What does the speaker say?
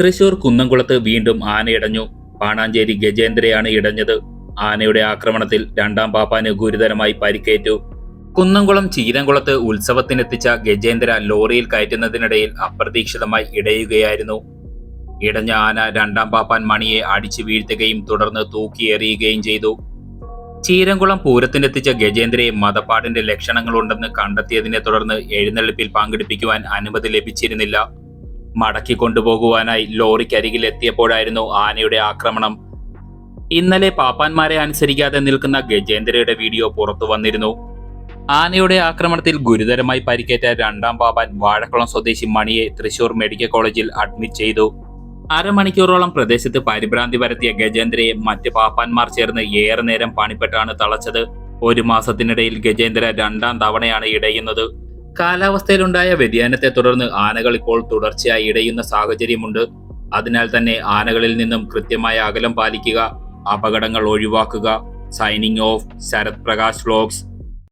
തൃശൂർ കുന്നംകുളത്ത് വീണ്ടും ആനയിടഞ്ഞു. പാണാഞ്ചേരി ഗജേന്ദ്രയാണ് ഇടഞ്ഞത്. ആനയുടെ ആക്രമണത്തിൽ രണ്ടാം പാപ്പാന് ഗുരുതരമായി പരിക്കേറ്റു. കുന്നംകുളം ചീരംകുളത്ത് ഉത്സവത്തിനെത്തിച്ച ഗജേന്ദ്ര ലോറിയിൽ കയറ്റുന്നതിനിടയിൽ അപ്രതീക്ഷിതമായി ഇടയുകയായിരുന്നു. ഇടഞ്ഞ ആന രണ്ടാം പാപ്പാൻ മണിയെ അടിച്ചു വീഴ്ത്തുകയും തുടർന്ന് തൂക്കിയെറിയുകയും ചെയ്തു. ചീരംകുളം പൂരത്തിനെത്തിച്ച ഗജേന്ദ്രയെ മതപ്പാടിന്റെ ലക്ഷണങ്ങളുണ്ടെന്ന് കണ്ടെത്തിയതിനെ തുടർന്ന് എഴുന്നള്ളിപ്പിൽ പങ്കെടുപ്പിക്കുവാൻ അനുമതി ലഭിച്ചിരുന്നില്ല. മടക്കി കൊണ്ടുപോകുവാനായി ലോറിക്കരികിൽ എത്തിയപ്പോഴായിരുന്നു ആനയുടെ ആക്രമണം. ഇന്നലെ പാപ്പാന്മാരെ അനുസരിക്കാതെ നിൽക്കുന്ന ഗജേന്ദ്രയുടെ വീഡിയോ പുറത്തു വന്നിരുന്നു. ആനയുടെ ആക്രമണത്തിൽ ഗുരുതരമായി പരിക്കേറ്റ രണ്ടാം പാപ്പാൻ വാഴക്കുളം സ്വദേശി മണിയെ തൃശൂർ മെഡിക്കൽ കോളേജിൽ അഡ്മിറ്റ് ചെയ്തു. അരമണിക്കൂറോളം പ്രദേശത്ത് പരിഭ്രാന്തി പരത്തിയ ഗജേന്ദ്രയെ മറ്റ് പാപ്പാന്മാർ ചേർന്ന് ഏറെ നേരം പണിപ്പെട്ടാണ് തളച്ചത്. ഒരു മാസത്തിനിടയിൽ ഗജേന്ദ്ര രണ്ടാം തവണയാണ് ഇടയുന്നത്. കാലാവസ്ഥയിലുണ്ടായ വ്യതിയാനത്തെ തുടർന്ന് ആനകൾ ഇപ്പോൾ തുടർച്ചയായി ഇടയുന്ന സാഹചര്യമുണ്ട്. അതിനാൽ തന്നെ ആനകളിൽ നിന്നും കൃത്യമായ അകലം പാലിക്കുക അപകടങ്ങൾ ഒഴിവാക്കുക signing off Sarath Prakash vlogs